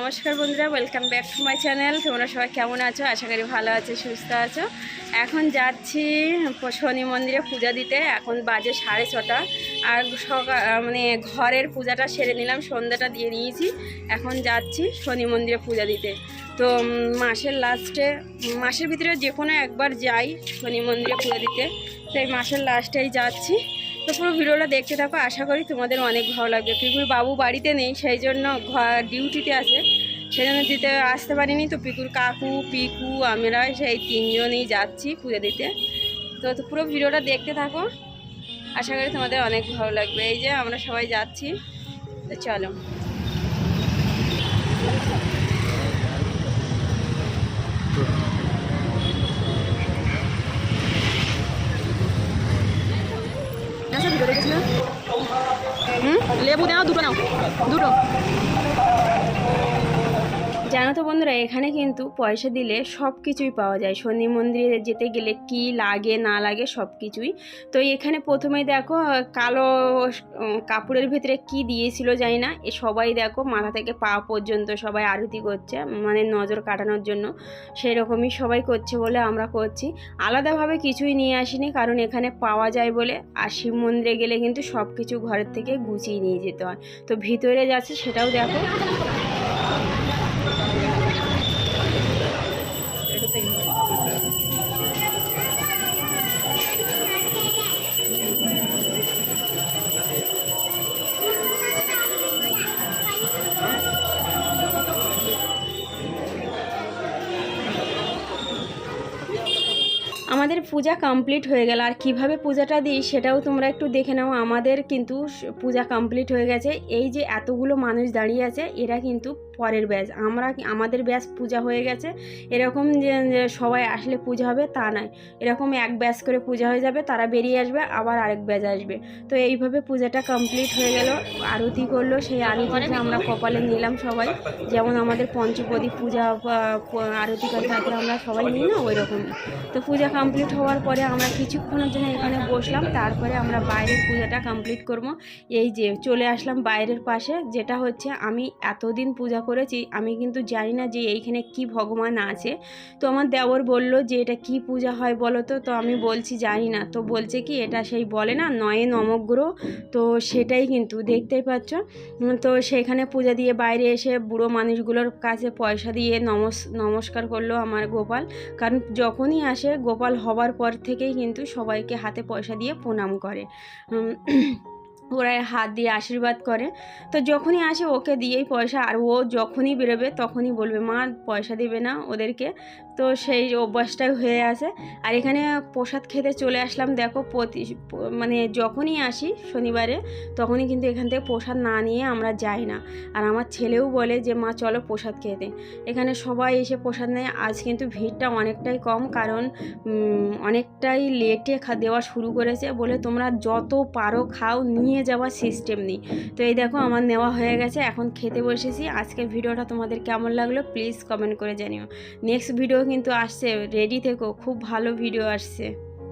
নমস্কার বন্ধুরা welcome back to my channel তোমরা সবাই কেমন আছো? আশা করি ভালো আছো, সুস্থ আছো। এখন যাচ্ছি শনি মন্দিরে পূজা দিতে। এখন বাজে সাড়ে ছটা। আর সকাল মানে ঘরের পূজাটা সেরে নিলাম, সন্ধ্যাটা দিয়ে নিয়েছি। এখন যাচ্ছি শনি মন্দিরে পূজা দিতে। তো মাসের লাস্টে মাসের ভিতরে যে কোনো একবার যাই শনি মন্দিরে পূজা দিতে। তো এই মাসের লাস্টেই যাচ্ছি। তো পুরো ভিডিওটা দেখতে থাকো, আশা করি তোমাদের অনেক ভালো লাগবে। পিকুর বাবু বাড়িতে নেই, সেই জন্য ডিউটিতে আছে। সেই জন্য দিতে আসতে পারিনি তো পিকুর কাকু, পিকু, আমরা সেই তিনজনই যাচ্ছি পুজো দিতে। তো তো পুরো ভিডিওটা দেখতে থাকো, আশা করি তোমাদের অনেক ভালো লাগবে। এই যে আমরা সবাই যাচ্ছি, তো চলো। লেবু নাও দুটো নাও দুটো। জানো তো বন্ধুরা, এখানে কিন্তু পয়সা দিলে সব কিছুই পাওয়া যায়। শনি মন্দিরে যেতে গেলে কি লাগে, না লাগে সব কিছুই তো এখানে প্রথমেই দেখো, কালো কাপড়ের ভিতরে কি দিয়েছিল জানি না। এ সবাই দেখো, মাথা থেকে পা পর্যন্ত সবাই আরতি করছে মানে নজর কাটানোর জন্য। সেই রকমই সবাই করছে বলে আমরা করছি। আলাদাভাবে কিছুই নিয়ে আসিনি, কারণ এখানে পাওয়া যায় বলে। আর শিব মন্দিরে গেলে কিন্তু সব কিছু ঘরের থেকে গুছিয়ে নিয়ে যেতে হয়। তো ভিতরে যাচ্ছে সেটাও দেখো। আমাদের পূজা কমপ্লিট হয়ে গেল। আর কীভাবে পূজাটা দিই সেটাও তোমরা একটু দেখে নাও। আমাদের কিন্তু পূজা কমপ্লিট হয়ে গেছে। এই যে এতগুলো মানুষ দাঁড়িয়ে আছে, এরা কিন্তু পরের ব্যাচ আমরা কি, আমাদের ব্যাচ পূজা হয়ে গেছে? এরকম যে সবাই আসলে পূজা হবে তা নয়। এরকম এক ব্যাচ করে পূজা হয়ে যাবে, তারা বেরিয়ে আসবে, আবার আরেক ব্যাচ আসবে। তো এইভাবে পূজাটা কমপ্লিট হয়ে গেল, আরতি করল, সেই আরতিটা আমরা কপালে নিলাম সবাই। যেমন আমাদের পঞ্চপদী পূজা আরতি করে তারপরে আমরা সবাই নিই না ওই রকমই তো পূজা কমপ্লিট হওয়ার পরে আমরা কিছুক্ষণের জন্য এখানে বসলাম, তারপরে আমরা বাইরের পূজাটা কমপ্লিট করব। এই যে, চলে আসলাম বাইরের পাশে, যেটা হচ্ছে আমি এতদিন পূজা করেছি, আমি কিন্তু জানি না যে এইখানে কি ভগবান আছে। তো আমার দেওর বলল যে এটা কি পূজা হয় বলো তো? তো আমি বলছি জানি না। তো বলছে কি এটা সেই বলে না, নয়ে নমগ্রহ। তো সেটাই কিন্তু দেখতেই পাচ্ছ। তো সেখানে পূজা দিয়ে বাইরে এসে বুড়ো মানুষগুলোর কাছে পয়সা দিয়ে নমস, নমস্কার করল আমার গোপাল। কারণ যখনই আসে গোপাল হবার পর থেকেই কিন্তু সবাইকে হাতে পয়সা দিয়ে প্রণাম করে। উম, ওরা হাত দিয়ে আশীর্বাদ করে। তো যখনই আসে ওকে দিয়েই পয়সা আর ও যখনই বেরোবে তখনই বলবে মা পয়সা দেবে না ওদেরকে। তো সেই অভ্যাসটাই হয়ে আসে আর এখানে প্রসাদ খেতে চলে আসলাম দেখো প্রতি মানে যখনই আসি শনিবারে তখনই কিন্তু এখান থেকে প্রসাদ না নিয়ে আমরা যাই না। আর আমার ছেলেও বলে যে মা চলো প্রসাদ খেতে এখানে সবাই এসে প্রসাদ নেয়। আজ কিন্তু ভিড়টা অনেকটাই কম কারণ অনেকটাই লেটে খা দেওয়া শুরু করেছে। বলে তোমরা যত পারো খাও নিয়ে যাওয়ার সিস্টেম নেই। তো এই দেখো আমার নেওয়া হয়ে গেছে, এখন খেতে বসেছি। আজকের ভিডিওটা তোমাদের কেমন লাগল প্লিজ কমেন্ট করে জানিও। নেক্সট ভিডিও কিন্তু আসছে রেডি থেকো, খুব ভালো ভিডিও আসছে।